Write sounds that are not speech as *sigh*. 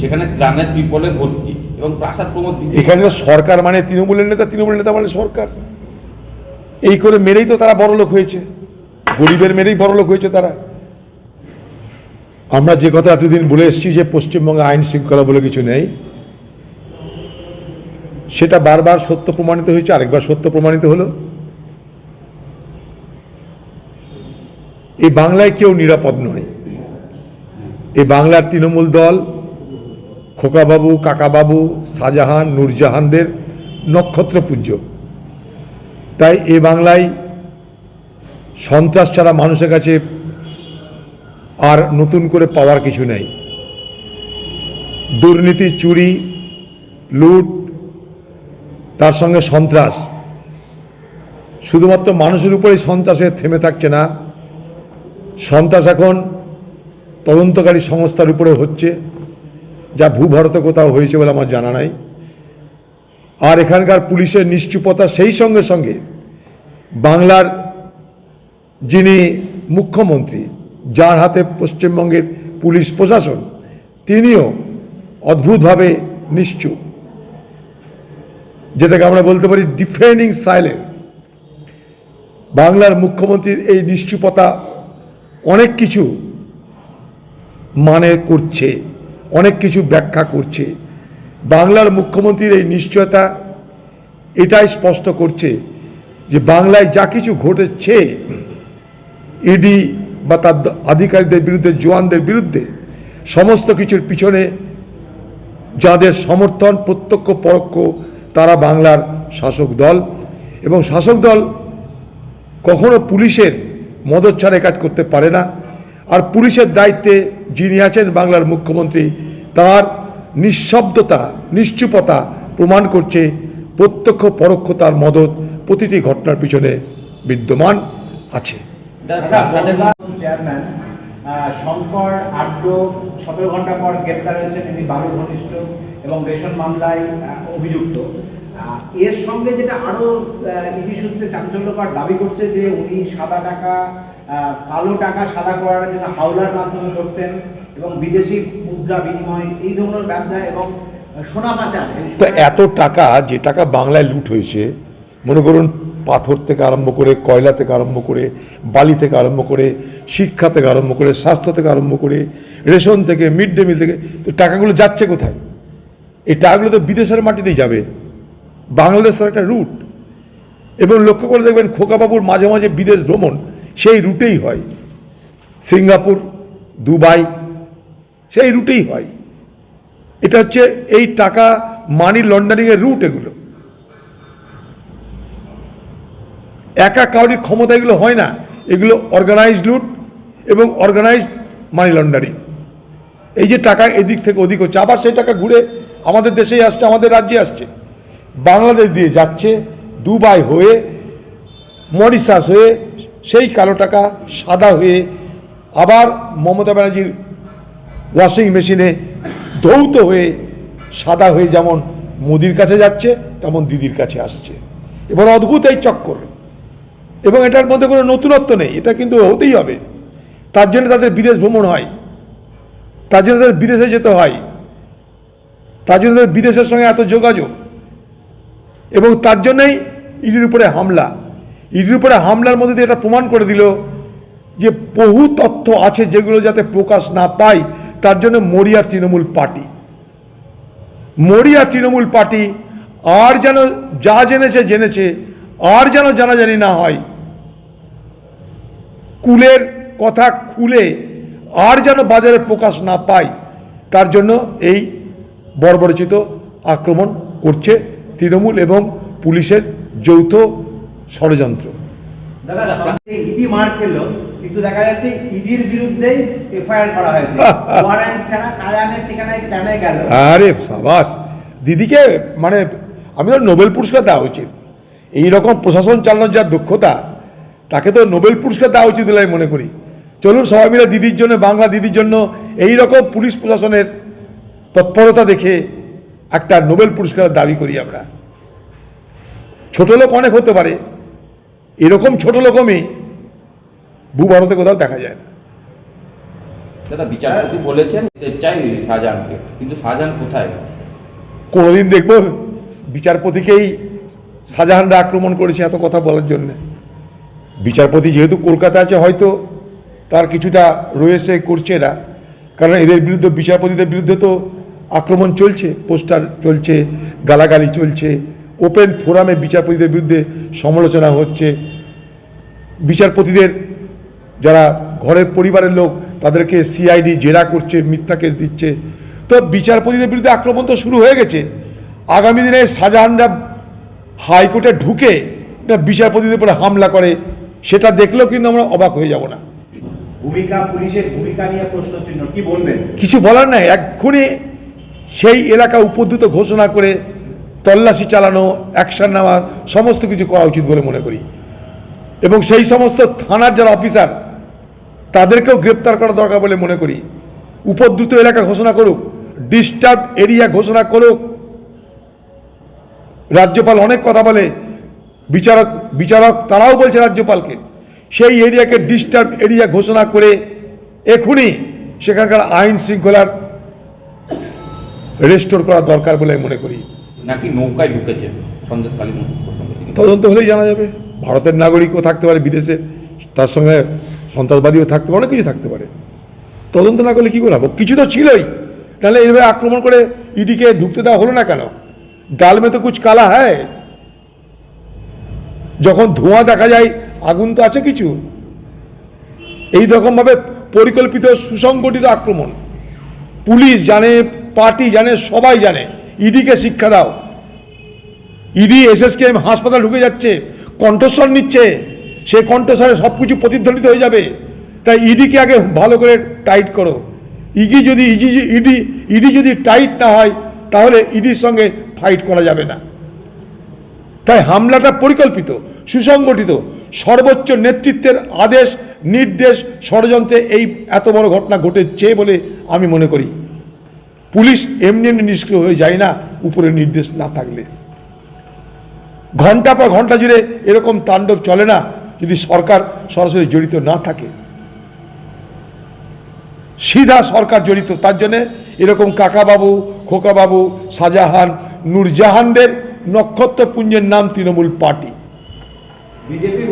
সেখানে ভর্তি এবং প্রাসাদ প্রমোদ এখানে তো সরকার মানে তৃণমূলের নেতা তৃণমূল নেতা মানে সরকার। এই করে মেরেই তো তারা বড়লোক হয়েছে। গরিবের মেরেই বড়লোক হয়েছে তারা। আমরা যে কথা এতদিন বলে এসেছি যে পশ্চিমবঙ্গে আইন শৃঙ্খলা বলে কিছু নেই, সেটা বারবার সত্য প্রমাণিত হয়েছে, আরেকবার সত্য প্রমাণিত হলো। এই বাংলায় কেউ নিরাপদ নয়। এই বাংলার তৃণমূল দল খোকাবাবু, কাকাবাবু, শাহজাহান, নূরজাহানদের নক্ষত্রপুঞ্জ। তাই এ বাংলায় সন্ত্রাস ছাড়া মানুষের কাছে আর নতুন করে পাওয়ার কিছু নেই। দুর্নীতি, চুরি, লুট, তার সঙ্গে সন্ত্রাস। শুধুমাত্র মানুষের উপরেই সন্ত্রাসে থেমে থাকছে না, সন্ত্রাস এখন তদন্তকারী সংস্থার উপরে হচ্ছে। যা ভূভারতে কোথাও হয়েছে বলে আমার জানা নাই। আর এখানকার পুলিশের নিশ্চুপতা সেই সঙ্গে সঙ্গে বাংলার যিনি মুখ্যমন্ত্রী, যার হাতে পশ্চিমবঙ্গের পুলিশ প্রশাসন, তিনিও অদ্ভুতভাবে নিশ্চুপ। যেটাকে আমরা বলতে পারি ডিফেন্ডিং সাইলেন্স বাংলার মুখ্যমন্ত্রীর এই নিশ্চুপতা অনেক কিছু মানে করছে। অনেক কিছু ব্যাখ্যা করছে। বাংলার মুখ্যমন্ত্রীর এই নিশ্চয়তা এটাই স্পষ্ট করছে যে বাংলায় যা কিছু ঘটেছে ইডি বা তার আধিকারিকদের বিরুদ্ধে, জওয়ানদের বিরুদ্ধে, সমস্ত কিছুর পিছনে যাদের সমর্থন, প্রত্যক্ষ, পরোক্ষ, তারা বাংলার শাসক দল এবং শাসক দল কখনো পুলিশের মদত ছাড়া কাজ করতে পারে না। আর পুলিশের দায়িত্বে যিনি আছেন বাংলার মুখ্যমন্ত্রী তার নিঃশব্দতা নিশ্চুপতা প্রমাণ করছে প্রত্যক্ষ পরোক্ষ তার মদত প্রতিটি ঘটনার পিছনে বিদ্যমান আছে। শঙ্কর আড্ড সতেরো ঘণ্টা পর গ্রেপ্তার হয়েছেন ইনি বালু ঘনিষ্ঠ এবং রেশন মামলায় অভিযুক্ত। এর সঙ্গে যেটা আরও ইডি সূত্রে চাঞ্চল্যকর দাবি করছে যে উনি সাদা টাকা কালো টাকা সাদা করার জন্য হাওলার মাধ্যমে করতেন এবং বিদেশি মুদ্রা বিনিময় এই ধরনের ব্যবসা এবং সোনা পাচার তো এত টাকা যে টাকা বাংলায় লুট হয়েছে মনে করুন পাথর থেকে আরম্ভ করে কয়লা থেকে আরম্ভ করে বালি থেকে আরম্ভ করে শিক্ষা থেকে আরম্ভ করে স্বাস্থ্য থেকে আরম্ভ করে রেশন থেকে মিড ডে মিল থেকে তো টাকাগুলো যাচ্ছে কোথায়? এই টাকাগুলো তো বিদেশের মাটিতেই যাবে। বাংলাদেশের একটা রুট। এবং লক্ষ্য করে দেখবেন খোকাবাবুর মাঝে মাঝে বিদেশ ভ্রমণ সেই রুটেই হয়। সিঙ্গাপুর, দুবাই, সেই রুটেই হয়। এটা হচ্ছে এই টাকা মানি লন্ডারিংয়ের রুট এগুলো। একা কাউরির ক্ষমতা এগুলো হয় না। এগুলো অর্গানাইজড লুট এবং অর্গানাইজড মানি লন্ডারিং এই যে টাকা এদিক থেকে ওদিক হচ্ছে, আবার সেই টাকা ঘুরে আমাদের দেশেই আসছে, আমাদের রাজ্যে আসছে। বাংলাদেশ দিয়ে যাচ্ছে, দুবাই হয়ে, মরিশাস হয়ে সেই কালো টাকা সাদা হয়ে আবার মমতা ব্যানার্জির ওয়াশিং মেশিনে ধৌত হয়ে সাদা হয়ে যেমন মোদির কাছে যাচ্ছে, তেমন দিদির কাছে আসছে। এবার অদ্ভুত এই চক্কর। এবং এটার মধ্যে কোনো নতুনত্ব নেই, এটা কিন্তু হতেই হবে। তার জন্য তাদের বিদেশ ভ্রমণ হয়। তার জন্য তাদের বিদেশে যেতে হয়। তার জন্য তাদের বিদেশের সঙ্গে এত যোগাযোগ। এবং তার জন্যই ইডির উপরে হামলা। ইডির উপরে হামলার মধ্যে দিয়ে এটা প্রমাণ করে দিল যে বহু তথ্য আছে যেগুলো যাতে প্রকাশ না পায়, তার জন্য মরিয়া তৃণমূল পার্টি। মরিয়া তৃণমূল পার্টি আর যেন যা জেনেছে জেনেছে, আর যেন জানাজানি না হয়। কুলের কথা খুলে আর যেন বাজারে প্রকাশ না পায়, তার জন্য এই বর্বরচিত আক্রমণ করছে তৃণমূল এবং পুলিশের যৌথ ষড়যন্ত্র। ইডি মার খেলো কিন্তু দেখা যাচ্ছে ইডির বিরুদ্ধেই এফআইআর করা হয়েছে। *laughs* ওয়ারেন্ট ছাড়া সাজানের ঠিকানায় কেন গেল। আরে সাবাস দিদিকে মানে আমি তো নোবেল পুরস্কার দেওয়া উচিত। এই রকম প্রশাসন চালানোর যা দক্ষতা তাকে তো নোবেল পুরস্কার দেওয়া উচিত বলে আমি মনে করি। চলুন সবাই মিলে দিদির জন্য বাংলা দিদির জন্য এই রকম পুলিশ প্রশাসনের তৎপরতা দেখে একটা নোবেল পুরস্কারের দাবি করি আমরা। ছোট লোক অনেক হতে পারে এরকম ছোট লোকমই ভূভারতে কোথাও দেখা যায় না। দাদা বিচারপতি বলেছেন চাই শাহজাহানকে কিন্তু শাহজাহান কোথায়? কোনোদিন দেখব বিচারপতিকেই শাহজাহানরা আক্রমণ করেছে এত কথা বলার জন্যে। বিচারপতি যেহেতু কলকাতা আছে হয়তো তার কিছুটা রয়েছে করছে এরা কারণ এদের বিরুদ্ধে বিচারপতিদের বিরুদ্ধে তো আক্রমণ চলছে পোস্টার চলছে গালাগালি চলছে ওপেন ফোরামে বিচারপতিদের বিরুদ্ধে সমালোচনা হচ্ছে। বিচারপতিদের যারা ঘরের পরিবারের লোক তাদেরকে সিআইডি জেরা করছে মিথ্যা কেস দিচ্ছে। তো বিচারপতিদের বিরুদ্ধে আক্রমণ তো শুরু হয়ে গেছে। আগামী দিনে শাহজাহানরা হাইকোর্টে ঢুকে বিচারপতিদের উপরে হামলা করে সেটা দেখলেও কিন্তু আমরা অবাক হয়ে যাব না। ভূমিকা পুলিশের ভূমিকা নিয়ে প্রশ্ন চিহ্ন কি বলবেন? কিছু বলার নাই এক্ষুনি সেই এলাকা উপদ্রুত ঘোষণা করে তল্লাশি চালানো অ্যাকশন নেওয়া সমস্ত কিছু করা উচিত বলে মনে করি। এবং সেই সমস্ত থানার যারা অফিসার তাদেরকেও গ্রেপ্তার করা দরকার বলে মনে করি। উপদ্রুত এলাকা ঘোষণা করুক ডিস্টার্ব এরিয়া ঘোষণা করুক। রাজ্যপাল অনেক কথা বলে বিচারক বিচারক তারাও বলছে রাজ্যপালকে। সেই এরিয়াকে ডিস্টার্ব এরিয়া ঘোষণা করে এখনই সেখানকার আইন শৃঙ্খলার রেস্টোর করা দরকার বলে আমি মনে করি। নাকি নৌকায় ঢুকেছে সন্দেশকালী তদন্ত হলেই জানা যাবে। ভারতের নাগরিকও থাকতে পারে, বিদেশে তার সঙ্গে সন্ত্রাসবাদীও থাকতে পারে, অনেক কিছু থাকতে পারে। তদন্ত না করলে কী করে কিছু তো ছিলই। নাহলে এইভাবে আক্রমণ করে ইডিকে ঢুকতে দেওয়া হলো না কেন? ডাল মে তো কুচ কালা হ্যায়। যখন ধোঁয়া দেখা যায়, আগুন তো আছে কিছু। এই রকমভাবে পরিকল্পিত সুসংগঠিত আক্রমণ। পুলিশ জানে, পার্টি জানে, সবাই জানে। ইডিকে শিক্ষা দাও। ইডি এসএসকে হাসপাতাল ঢুকে যাচ্ছে। কণ্ঠস্বর নিচ্ছে সেই কণ্ঠস্বরে সব কিছু প্রতিধ্বনিত হয়ে যাবে। তাই ইডিকে আগে ভালো করে টাইট করো। ইডি যদি ইডি ইডি ইডি যদি টাইট না হয়, তাহলে ইডির সঙ্গে ফাইট করা যাবে না। তাই হামলাটা পরিকল্পিত, সুসংগঠিত, সর্বোচ্চ নেতৃত্বের আদেশ, নির্দেশ, ষড়যন্ত্রে এই এত বড় ঘটনা ঘটেছে বলে আমি মনে করি। পুলিশ এমনি এমনি নিষ্ক্রিয় হয়ে যায় না, উপরে নির্দেশ না থাকলে। ঘণ্টা পর ঘণ্টা জুড়ে এরকম তাণ্ডব চলে না, যদি সরকার সরাসরি জড়িত না থাকে। সিধা সরকার জড়িত, তার জন্যে এরকম কাকাবাবু, খোকাবাবু, শাহজাহান, নূরজাহানদের নক্ষত্রপুঞ্জের নাম তৃণমূল পার্টি। বিজেপি